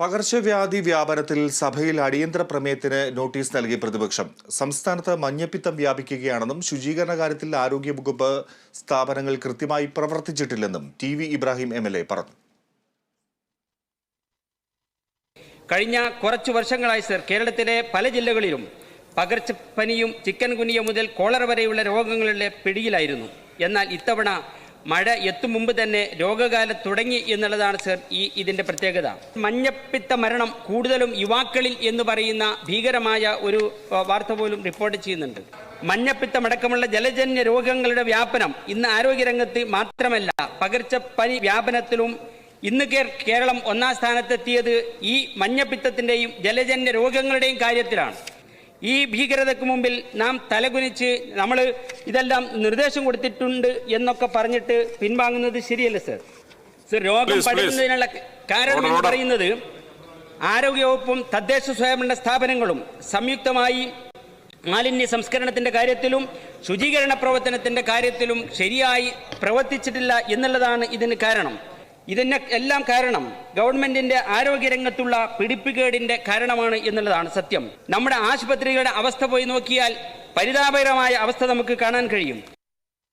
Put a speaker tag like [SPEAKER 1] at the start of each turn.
[SPEAKER 1] പകർച്ചവ്യാധി വ്യാപനത്തിൽ സഭയിൽ അടിയന്തര പ്രമേയത്തിന് നോട്ടീസ് നൽകി പ്രതിപക്ഷം. സംസ്ഥാനത്ത് മഞ്ഞപ്പിത്തം വ്യാപിക്കുകയാണെന്നും ശുചീകരണ കാര്യത്തിൽ ആരോഗ്യവകുപ്പ് സ്ഥാപനങ്ങൾ കൃത്യമായി പ്രവർത്തിച്ചിട്ടില്ലെന്നും T V Ibrahim M L A പറഞ്ഞു.
[SPEAKER 2] കഴിഞ്ഞ കുറച്ചു വർഷങ്ങളായി സർ കേരളത്തിലെ പല ജില്ലകളിലും പകർച്ചപ്പനിയും ചിക്കൻ കുനിയ മുതൽ കോളറ വരെയുള്ള രോഗങ്ങളുടെ പിടിയിലായിരുന്നു. എന്നാൽ ഇത്തവണ മഴ എത്തും മുമ്പ് തന്നെ രോഗകാലം തുടങ്ങി എന്നുള്ളതാണ് സർ ഈ ഇതിന്റെ പ്രത്യേകത. മഞ്ഞപ്പിത്ത മരണം കൂടുതലും യുവാക്കളിൽ എന്ന് പറയുന്ന ഭീകരമായ ഒരു വാർത്ത പോലും റിപ്പോർട്ട് ചെയ്യുന്നുണ്ട്. മഞ്ഞപ്പിത്തമടക്കമുള്ള ജലജന്യ രോഗങ്ങളുടെ വ്യാപനം ഇന്ന് ആരോഗ്യരംഗത്ത് മാത്രമല്ല പകർച്ചപ്പനി വ്യാപനത്തിലും ഇന്ന് കേരളം ഒന്നാം സ്ഥാനത്തെത്തിയത് ഈ മഞ്ഞപ്പിത്തത്തിന്റെയും ജലജന്യ രോഗങ്ങളുടെയും കാര്യത്തിലാണ്. ഈ ഭീകരതയ്ക്ക് മുമ്പിൽ നാം തലകുനിച്ച് നമ്മൾ ഇതെല്ലാം നിർദ്ദേശം കൊടുത്തിട്ടുണ്ട് എന്നൊക്കെ പറഞ്ഞിട്ട് പിൻവാങ്ങുന്നത് ശരിയല്ല സർ സർ രോഗം. പടരുന്നതിനുള്ള കാരണം എന്ന് പറയുന്നത് ആരോഗ്യവകുപ്പും തദ്ദേശ സ്വയംഭരണ സ്ഥാപനങ്ങളും സംയുക്തമായി മാലിന്യ സംസ്കരണത്തിന്റെ കാര്യത്തിലും ശുചീകരണ പ്രവർത്തനത്തിന്റെ കാര്യത്തിലും ശരിയായി പ്രവർത്തിച്ചിട്ടില്ല എന്നുള്ളതാണ് ഇതിന് കാരണം. ഇതിന് എല്ലാം കാരണം ഗവൺമെന്റിന്റെ ആരോഗ്യരംഗത്തുള്ള പിടിപ്പുകേടിന്റെ കാരണമാണ് എന്നുള്ളതാണ് സത്യം. നമ്മുടെ ആശുപത്രികളുടെ അവസ്ഥ പോയി നോക്കിയാൽ പരിതാപകരമായ അവസ്ഥ നമുക്ക് കാണാൻ കഴിയും.